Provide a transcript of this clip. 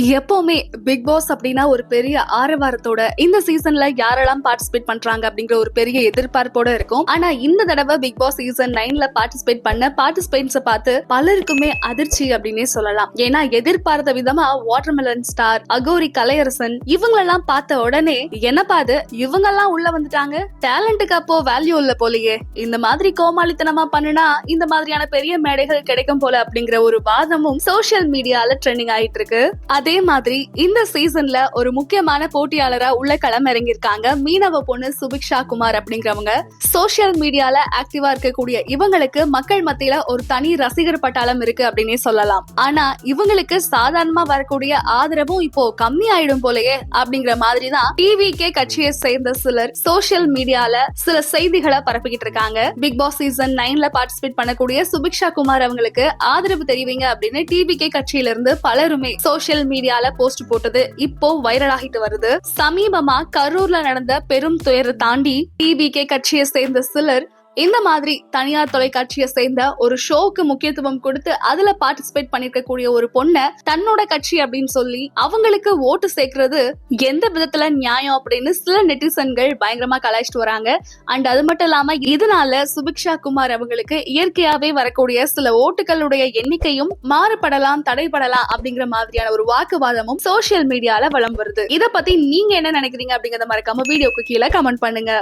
எப்பவுமே big pass அப்படின்னா ஒரு பெரிய ஆரவாரத்தோட இந்த சீசன்ல யாரெல்லாம் பார்ட்டிசிபேட் பண்றாங்க அப்படிங்கிற ஒரு பெரிய எதிர்பார்ப்போட இருக்கும். ஆனா இந்த தடவை பிக் பாஸ் சீசன் நைன்ல பார்ட்டிசிபேட் பண்ண பார்ட்டிசிபேட்ஸ் பார்த்து பலருக்குமே அதிர்ச்சி அப்படின்னே சொல்லலாம். ஏன்னா எதிர்பார்த்த விதமா வாட்டர்மெலன் ஸ்டார் அகோரி கலையரசன் இவங்களெல்லாம் பார்த்த உடனே என்னப்பா அது இவங்க எல்லாம் உள்ள வந்துட்டாங்க? டேலண்ட்டுக்கு அப்போ வேல்யூ இல்ல போலயே. இந்த மாதிரி கோமாளித்தனமா பண்ணுனா இந்த மாதிரியான பெரிய மேடைகள் கிடைக்கும் போல அப்படிங்கிற ஒரு வாதமும் சோஷியல் மீடியால ட்ரெண்டிங் ஆயிட்டு இருக்கு. அதே மாதிரி இந்த சீசன்ல ஒரு முக்கியமான போட்டியாளரா உள்ள களம் இறங்கியிருக்காங்க மீனவ பொண்ணு சுபிக்ஷா குமார் அப்படிங்கிறவங்க. சோசியல் மீடியால ஆக்டிவா இருக்கக்கூடிய இவங்களுக்கு மக்கள் மத்தியில ஒரு தனி ரசிகர் பட்டாளம் இருக்கு அப்படின்னே சொல்லலாம். ஆனா இவங்களுக்கு சாதாரணமா வரக்கூடிய ஆதரவும் இப்போ கம்மி ஆயிடும் போலயே அப்படிங்கிற மாதிரி தான் டிவிகே கட்சியை சேர்ந்த சிலர் சோசியல் மீடியால சில செய்திகளை பரப்பிக்கிட்டு இருக்காங்க. பிக் பாஸ் சீசன் நைன்ல பார்ட்டிசிபேட் பண்ணக்கூடிய சுபிக்ஷா குமார் அவங்களுக்கு ஆதரவு தெரிவிங்க அப்படின்னு டிவிகே கட்சியில இருந்து பலருமே சோஷியல் மீடியால போஸ்ட் போட்டது இப்போ வைரல் ஆகிட்டு வருது. சமீபமா கரூர்ல நடந்த பெரும் துயரை தாண்டி டிவிகே கட்சியை சேர்ந்த சிலர் இந்த மாதிரி தனியார் தொலைக்காட்சியை சேர்ந்த ஒரு ஷோக்கு முக்கியத்துவம் கொடுத்து அதுல பார்ட்டிசிபேட் பண்ணிருக்கக்கூடிய ஒரு பொண்ணை தன்னோட கட்சி அப்படின்னு சொல்லி அவங்களுக்கு ஓட்டு சேர்க்கறது எந்த விதத்துல நியாயம் அப்படின்னு சில நெட்டிசன்கள் பயங்கரமா கலாய்ச்சிட்டு வராங்க. அண்ட் அது மட்டும் இல்லாம இதனால சுபிக்ஷா குமார் அவங்களுக்கு இயற்கையாவே வரக்கூடிய சில ஓட்டுகளுடைய எண்ணிக்கையும் மாறுபடலாம் தடைபடலாம் அப்படிங்கிற மாதிரியான ஒரு வாக்குவாதமும் சோசியல் மீடியால வளம் வருது. இதை பத்தி நீங்க என்ன நினைக்கிறீங்க அப்படிங்கறத மறக்காம வீடியோக்கு கீழே கமெண்ட் பண்ணுங்க.